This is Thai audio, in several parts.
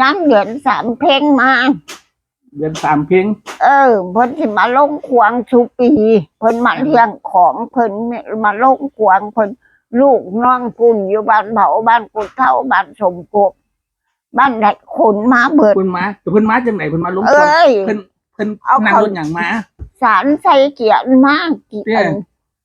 ย้ำเดือนสามเพลงมา เดือนสามเพลงเออเพิ่นสิมาลงควงทุกปีเพิ่นมาเลี้ยงของเพิ่นมาลงควงเพิ่นลูกน้องกุนอยู่บ้านเผาบ้านกุดเท่าบ้านสมกบบ้านไหนขนมาเบิด เพิ่นมาแต่เพิ่นมาจังไหนเพิ่นมาลงเอก่อน้ย เพิ่นเพิ่นเอานั่งเขารถอย่างมา สารใส่เกียนมากเกีเนี่ยยน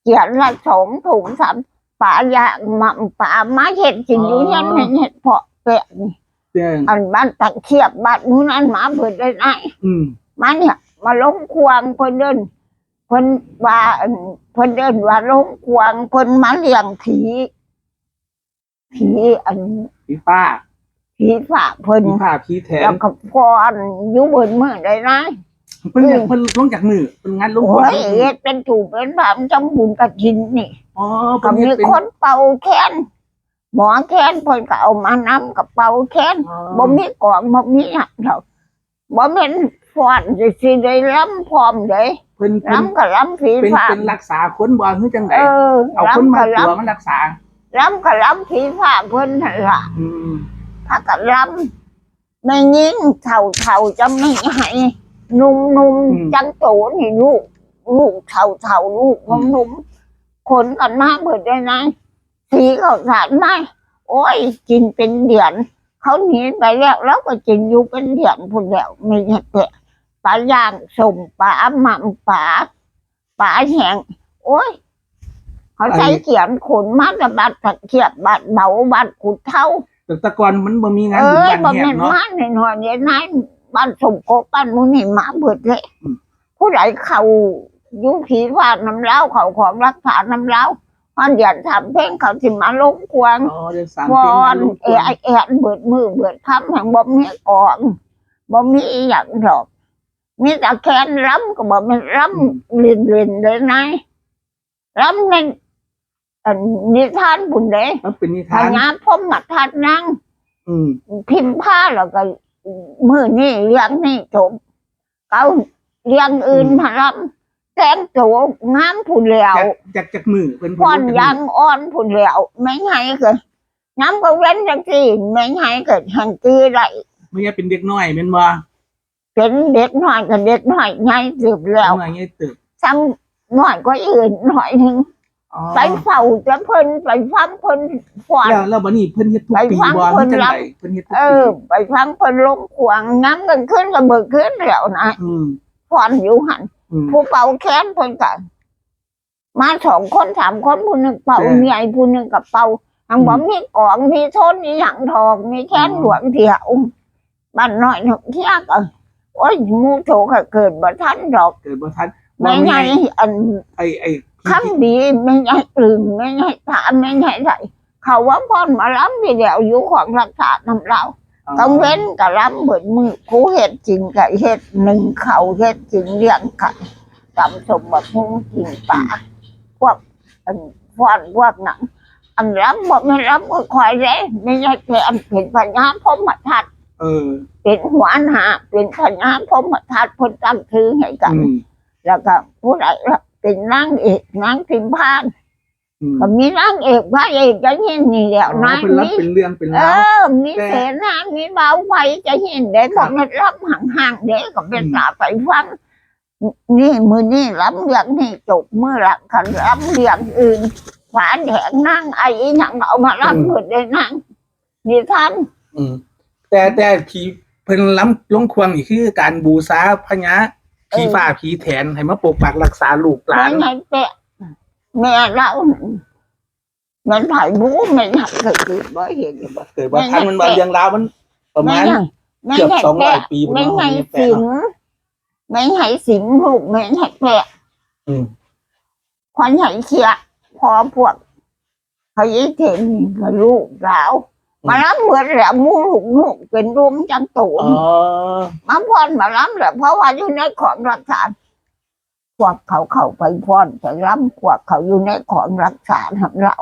เกียนละสองถุงสามป่ายางมัมป่ามาเห็ดกินอยู่ยันไม่เห็ดเพาะเปะนี่เด้ ออันบ้านตะเคียบบ้านนู้นอันหมาเบิดได้ไหนอืมมาเนี่ย มาลงควงเพิ่นเดินเพิ่นว่าอันเพิ่นเดินว่าลงควงเพิ่นมาเลี้ยงผีผีอันพี่ป้าผีฝากเพิ่นพี่ผ้าพี่แทนแล้วก็พรอยู่บนเมืองได้ไหนเพิ่นเพิ่นลงจากมือเพิ่นงานลงโอ้ก่อนยเฮ็ดเป็นถูกเป็นแบบจำบุญกระชินนี่อ๋อก็เพิ่นมีเฮ็ดเป็นคนเป่าแค้น หมอแค้นเพิ่นก็เอามานำกับเป่าแค้นอ๋อบ่มีกล่องบ่มีหยังดอกบ่แม่นฟ้อนสิสิได้ล้ำพร้อมเด้เพิ่นเพิ่นล้ำก็ล้ำผีเป็นฟ้าเป็นรักษาคนบ่คือจังไดเออเอาคนล้ำมาก็ตัวล้ำมันรักษาล้ำก็ล้ำผีฟ้าเพิ่นนั่นล่ะอืมถ้าก็ล้ำไม่ยิงเฒ่าเฒ่าๆจะไม่ให้นุ่มนุ่มๆจังโตนี่ลูก ลูกเฒ่าเฒ่าๆลูกนุ่มนุ่มๆคนกันมาเบิดได้ไง สีเขาสารไหมโอ้ยกินเป็นเดือน เขาหนีไปแล้วแล้วก็กินอยู่เป็นเดือนพุ่นแล้วไม่เห็นแต่ปลาย่างสมปลาหม่ำปลาปลาแห้งโอ้ยเขาใช้เขียนขนมาจากบัดตะเขียบบัดเบาบัดขุดเท่าแต่แตะกอนมันบ่มีงานเอ้บุญยบ้านบ่แหแม่กนเนาะมาในหน่อยเนี่ยนายบ้านสมโกบ้านมุนี่หมาเบิดเลยอืมผู้ใดเขาอยู่ผีวาดน้ำเล้าเขาของรักษาน้ำเล้า พันเดียนทำเพลงเขาสิมาลงควงอ๋อเดือนสามวเพลงองานนลงเอะไอแอนเบิดมือเบิดคำแห่งบ่มีกองบ่มีอหย่างดอกมีแต่แคนล้ำก็บ่แม่นล้ำเล่นเล่นๆเลยนายล้ำในอันนิทานบุญเด้มันเป็นนิพทานญาพมมาทัดนั่ง อืมพิมพ์ผ้าแล้วก็มือนี่เลี้ยงนี่จบเขาเลี้ยงอื่นมาล้ำ แต่งตัวงามผุนแล้วจากจากจากมือเพิ่นพอนยังอ่อนผุนแล้วไม่ไงเกิดน้ำก็เว้นจังสิไม่ไงเกิดหันตีไรไม่ใช่เป็นเด็กน้อยแม่นบ่เป็นเด็กหน่อยกับเด็กหน่อยไงสืบแล้วน้อยไงตึกซ้ำหน่อยก็อื่นหน่อยหนึ่งอ๋อไปเฝ้าจะเพิ่นไปฟังเพิ่นฟอนแล้วแล้วบัดนี้เพิ่นเฮ็ดทุกไปปีฟังบ่เพิ่มันนจังรับไดเพิ่นเฮ็ดทุกเอปีอไปฟังเพิ่นลงขวางน้ำกันขึ้นก็เบิกขึ้นแล้วนะอืมฟอนอยู่หันอืม ผู้เป่าแค้นเพิ่นก็มาสองคนสามคนผู้หนึ่งเป่าแต่ใหญ่ผู้หนึ่งกับเป่าทางบ่อืมมีกองมีโทนมีหยังทองมีแค้นอ๋อหลวงเที่ยวบ้านน้อยหนึ่งเที่ยก็โอ้ยหมูโถก็เกิดบ่ทันดอกเกิดบ่ทันบ่ไม่ไงไงอันไอ้ไอ้คำดีไม่ไงกลึงไม่ไงถามไม่ไงใส่เขาว่าพ่อนมาล้ำทีเดียวอยู่ของรักษาทำเรา ต้องเว้นกับล้ำเบิดมือกูเห็ดจริงกับเห็ดหนึ่งเขาเห็ดจริงเลี้ยงไก่ตำสมบัติหุ้งกินป่าพวกอันฟอนพวกหนังอันล้ำบอกไม่ล้ำก็คอยเลยไม่ใช่เป็นอันเป็นปัญญาพมมาทัดเออ เป็นหัวหน้าเป็นปัญญาพมมาทัดเพนตั้งชื่อให้กันอืมแล้วก็ผู้ใดละเป็นนางเอกนางพิมพานอืม ก็มีนางเอกพระเอกจะเห็นนี่แหล้วอ๋อนะเพิ่นรับมีเป็นเรื่องเป็นเอราว อ มีเสนามีเบาไฟจะเห็นได้บอกมันรับห่างๆเด็กก็เป็นอืมตาไปฟังนี่มือนี่รับเรียงนี่จบมือหลังคันรับเรียงอื่นฝาแดงนั่งไอ้หยังเอามารับหมดเลยนั่งนี่ท่าน อืมแต่แต่ผีเพิ่นล้ำลงควงนี่คือการบูชาพญาผีฟ้าผีแถนให้มาปกปักรักษาลูกหลาไม่นไงเปะ แม่เรามันถ่ายบู๊ไม่หักเคยคือบ่เห็นบ่เกิดว่าทันมันมาเรียงราวมันประมาณไม่เกือบไงสองร้อยแปะปีไม่ไงแปะสิงเนาะไม่ไงสิงลูกไม่ไงแปะอืมขวัญใหญ่เชียพอพวกเขายิ่งเห็นกับลูกสาวมาล้ำเหมือนแหละมูลูกลูกเป็นรวมจังตูอ๋นอมาพอนมาล้ำแหละเพราะว่าอยู่ในของรักษาพ วกเขาเข้าไปพอนไปล้ำพวกเขาอยู่ในของรักษาของเรา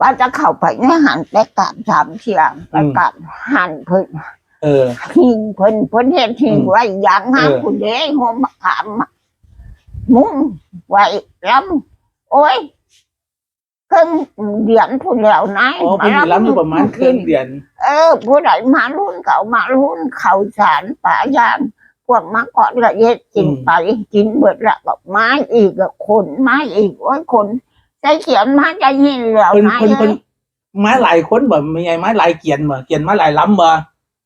ว่าจะเข้าไปในหันแต่การสามเชียงแต่การหันเพิ่นเออหิงเพิ่นเพิ่นเห็นหิงอืมไว้อย่างห้ามเออคุณเด้หัวมะขามอะมุ้งไว้ล้ำโอ้ยเครื่องเดือนพูดแล้วนายอ๋อเพิ่นสิล้ำอยู่ประมาณครึ่งเดือน เออ ผู้ใดมารุ่นเก่ามารุ่นเขาสารป่ายาง พวกมาก่อนละเย็ดกินไปกินเบิดละกับไม้อีกกับคนไม้อีกโอ้ยคนใจเขียนมาใจยินแล้วเพิ่นนายเพิ่นเอ้เพิ่นยไม้หลายคนบ่มีไงไม้หลายเกียนบ่เกียนมาหลายล้ำบ่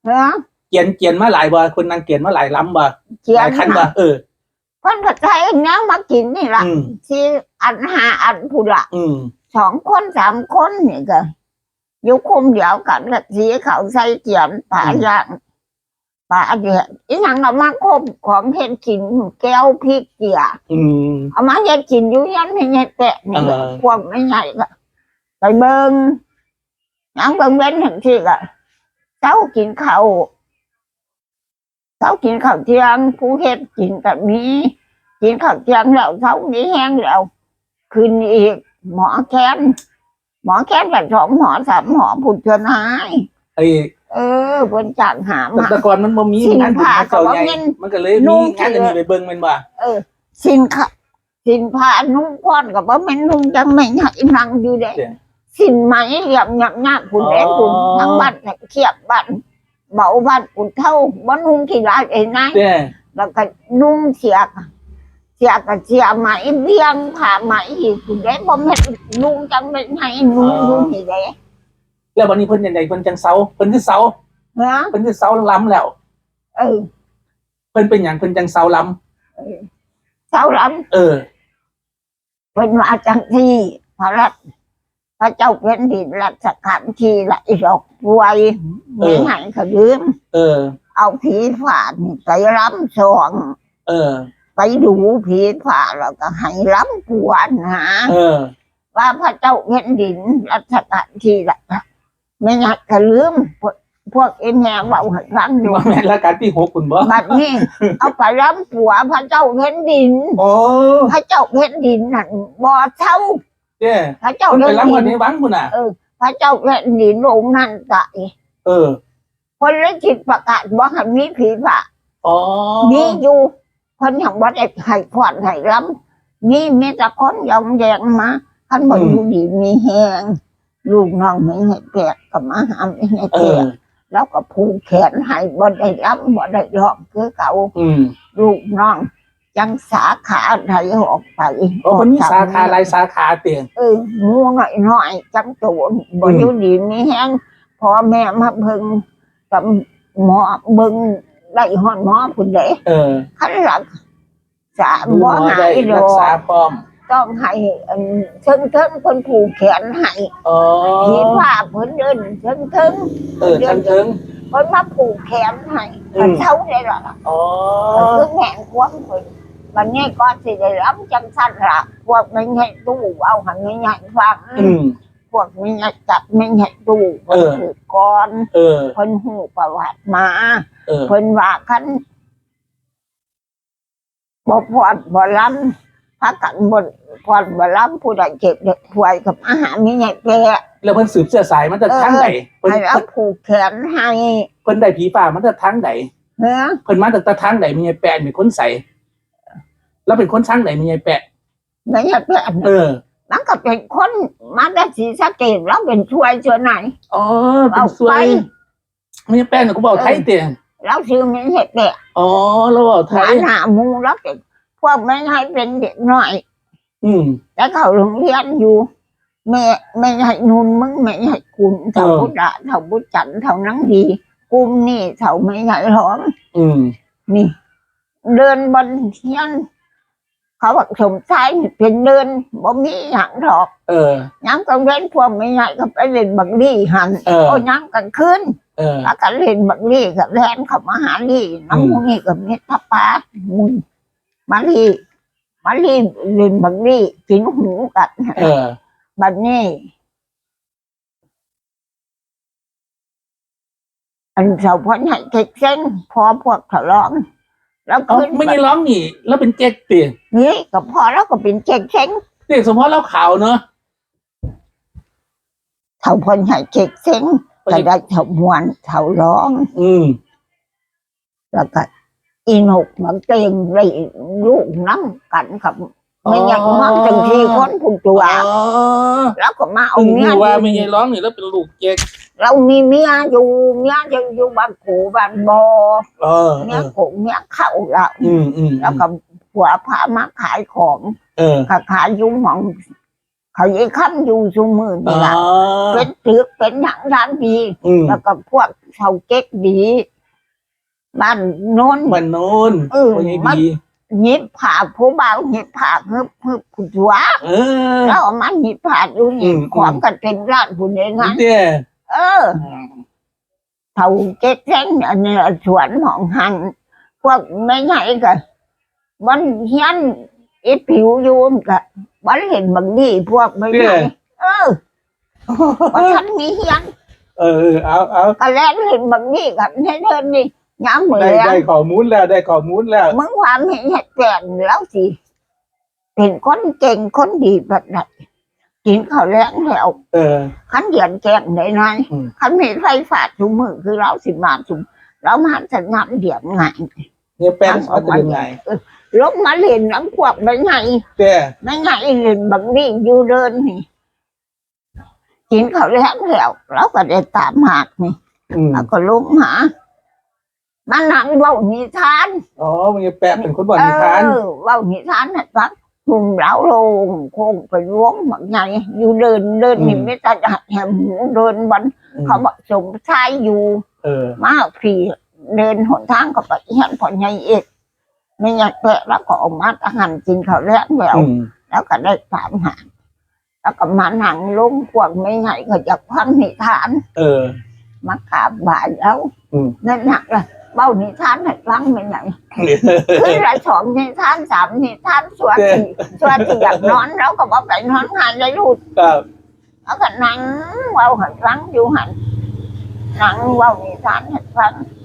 เนาะเกียนเกียนมาหลายบ่คนนางเกียนมาหลายล้ำบ่เขียหนลายคันบ่มาเออเพิ่นก็ใช้เนี้ยมากินนี่ละอืมที่อันหาอันผู้ละอืมสองคนสามคนนี่ก็อยู่คุมเดียวกันกับสีเขาใส่เกียนป่ายาง ป่าเดียดอีหยังเอามาคบของเห็ดกินแก้วพริกเกียอืม เอามาเฮ็ดกินอยู่ยันไม่ใช่แตะนี่เออพวกไม่ใหญ่ก็ไปเบิ่งหยังเบิ่งเว้นถึงที่ก็เช้ากินข้าวเช้ากินข้าวเที่ยงผู้เฮ็ดกินกับมีกินข้าวเที่ยงแล้วเช้านี้แห้งแล้วคืนอีก หมอแค้นหมอแค้นกับสองหมอสามหมอผุดจนหาย ไอ้เออเพิ่นจ้างหาแตมา แต่ก่อนมันบ่มีสินงานบุญค้างานเก่าก็บ่ใหญ่เงินมันก็เลยนุ่มีงงานอันนี้ไปเบิ่งแม่นบ่เออ สินค้าสินผ้านุ่งพรกับว่าแม่นนุ่งจังไม่ให้นังอยู่เด้ สินไหมเหลี่ยมหยับหยับคุณแดงคุณทั้งบ้านเขียบบ้านเบาบ้านคุณเท่าบ้านนุ่งที่ร้านเองนะเด้แล้วก็นุ่งเสียกเสียกับเสียไหมเบี้ยงผ้าไหมอีกคุณแดงบ่แม่นนุ่งจังไม่ให้นุ่งนุ่งนี่เด้ แล้ววันนี้เพิ่นยังไงเพิ่นจังเซาเพิ่นคือเซานะเพิ่นคือเซาล้ำแล้ว เออ เพิ่นเป็นหยังเพิ่นจังเซาล้เสาหลังำเออ เป็นมาจังที่พระรัตพระเจ้าเป็นดินรัชกาลที่ละอีดอกรวยไม่ให้เขาลืม เออ เอาผีผ่านไปรำสวงเออ ไปดูผีผ่าแล้วก็ให้รำปวนหา เออ ว่าพระเจ้าแผ่นดินรัชกาลที่ละ ไม่อยากจะลืมพวกพวกเอ็นแหงเบาให้ฟังอยู่ว่าแม่นรายการที่หกคุณบ่บัดนี้ เอาไปรำปัวพระเจ้าแผ่นดิน โอ้พระเจ้าแผ่นดินนั่นบ่เท่าเด้พระเจ้าเพิ่นแผ่ไปนล้ำดิวันนนี้วังพุ่นน่ะ พระเจ้าแผ่นดินองค์นั้นตายเออคนละจิตประกาศว่าให้มีผีผ่าอ๋อมีอยู่คนอย่างวัดไอ้ไข่ขวัญไข่ล้ำนี่มีแต่คนยองแยงมาท่านบอกอยู่ดีมีแหง ลูกน้องไม่ให้แกะกับมาหาไม่ให้เอแกะอแล้วก็ผูกแขนให้บ่ได้ล้ำบ่ได้ร้องคือเก่าอืมลูกน้องจังสาขาไหนออกไปโอ้คนนี้สาขาหลายสาขาเตียง เอองูหน่อยหน่อยๆจังโจรบ่อยู่ดีมีแหงพอแม่มาเพิ่งกับหมอเบิ่งได้ฮอดหมอพุ่นเด้เออขันหลักสามดูหมบ่อหาได้ยดรัอกษาพร้อม ต้องให้อันเทิงเทิงๆคนผูกแขนให้อ๋อผีผ้าเพิ่นเดินเทิงเทิงเออทั้งเทิงๆเพิ่นมาผูกแขนให้อืม เท่าได้ล่ะอ๋อมันคือแหงความเพิ่นวันนี้ก็สิได้รับจังซั่นล่ะพวกไม่ให้ตู้เอาให้ไม่ให้ฟังอืม พวกไม่ให้จับไม่ให้ตู้เออเพิ่นก่อนเออ เพิ่นฮู้ประวัติมา เออ เพิ่นว่าคันบ่พอดบ่ล้ำ พักกันบ่พอดบ่ล้ำผู้ใดเจ็บเด็กป่วยกับอาหารนี่ไงแกแล้วเพิ่นสืบเสื้อสายมันจะทางไหนเพิ่นให้เอาผูกแขนให้เพิ่นได้ผีฟ้ามันจะทางไหนเฮ้อเพิ่นมาจากตะทางไหนมีไอ้แปะเป็นคนใสแล้วเป็นคนทางไหนมีไอ้แปะไม่ใช่เป็นเออมันก็เป็นคนมาได้สีสะเกดแล้วเป็นช่วยช่วยไหนอ๋อเป็เอานสวไปยมีไอ้แปะเนี่ยกูบอกไทยเตียงแล้วซื้อไม่ใช่แกะอ๋อแล้วบอกไทหายหามูแล้วเป็น พวกไม่ให้เป็นเด็กน้อย อืม แล้วเขาโรงเรียนอยู่แม่ไม่ให้นุนมึงไม่ให้คุณเท่าเออพุทธะเท่าพุทธจันทร์เท่านังดีกุมนี่เท่าไม่ให้ร้องอืม นี่ เดินบนเทียนเขาบอกสมชายนี่เป็นเดินบ่มีหยังหรอกเออย้ำกลางเว้นพวกไม่ใหญ่ก็ไปเล่นบังลี่หันเออ โอ้ย้ำกลางคืนเออ แล้วก็เล่นบังลี่กับแลนเขามาหาลี่น้ำมูนี่กับเม็ดทับปลามุน มาลี่มาลี่เล่นบังลี่กินหูกันเออบัดนี้ อันเสาพ้นให้เก็กเส้นพอพวกทะเลาะแล้วเอาขึ้นไม่ได้ร้องนี่แล้วเป็นเจ๊กเตียงนี่ก็พอแล้วก็เป็นเก็กเส้นเตียงสมพรแล้วขาวเนอะเท่าพ้นให้เก็กเส้นก็ได้เท่ามวนเท่าร้อง อืมแล้วก็ อีนกมันเต็งเลยลูกน้ำกันกับไม่อยากมาจังทีคนผู้ตัว อ๋อแล้วก็มาเอาเอาเมียว่าอยู่ไม่ใช่ร้องนี่แล้วเป็นลูกเจ๊กเรามีเมียอยู่เมียจะอยู่บ้านกูบ้านบอเออเมียกูเมียเข้าเราอืมอืมแล้วก็ผัวพามาขายของเออก็ขายอยุ่หมองเขายิ่ค้ำอยู่ชุมืออ๋นี่อละเป็นตึกเป็นหนังร้านดีอืมแล้วก็พวกชาวเก๊กดี บ้านโน้น มันโน้นเออว่าไงมันดีหยิบผ่าผู้บ่าวหยิบผ่าเพื่อเพื่อผู้ตัวเออ แล้วเอามาหยิบผ่าดูอืนี่มของกันเป็นร้านผู้นี้งั้นเจ้เออ เขาเจ๊กแจ้งอันนี้สวนของหันพวกไม่ใหญ่กันมันเฮียนอีผิวอยูมนกันมันเห็นบางดีพวกไม่ใหญ่เออเพราะฉันมีเฮียนเออเออเอาเอาก็แล้วเห็นบางดีกันให้เดินนี่ ย้ำเหมือนได้ได้ข้อมูลแล้วได้ข้อมูลแล้วมึงความเห็นเหตุแก่นแล้วสิเป็นคนเก่งคนดีแบบไหนกินข้าวแรงแล้วเออขันเดียนแกงได้ไงอืมขันมีไฟฟ้าทุกมือคือเราสิมาทุกเรามาจะนำเดียนไงเนี่ยแป้งเขาจะเป็นไงลงมาเล่นน้ำพวกไม่ไงเจ้ไม่ไงเล่นบางนี่อยู่เดินนี่กินข้าวแรงแล้วเราก็ได้ตามหากนี่อืมแล้วก็ลงมา มานั่งเว้านิทานอ๋อมันจะแปะเป็นคนบอกนิทานเออเว้านิทานน่ะฟังหุ่มเหลาโลงโคงไปล้วงบางไงอยู่เดินเดินนี่ไม่ตัดแหมหูเดินบันเขาบอกสมชายอยู่เออมาผีเดินหนทางก็ไปเห็นพอไงเอกไม่อยากแปะแล้วก็เออกมาทหารกินเขาวแล้แล้วอืมแล้วก็ได้สามหางแล้วก็มาหนังลงพวกไม่ไงก็จะพังนิทาน เออ มากราบบ่ายแล้วอืมนั่นหนักเลย เบ้านิทานให้ฟังไม่ไงคือละสองนิทานสามนิทานส่วนที่ส่วนที่อยากนอนเราก็บอกไปนอนหายเลยลูกครับแล้วก็นั่งเว้าให้ฟังอยู่หันนั่งเว้านิทานให้ฟังอ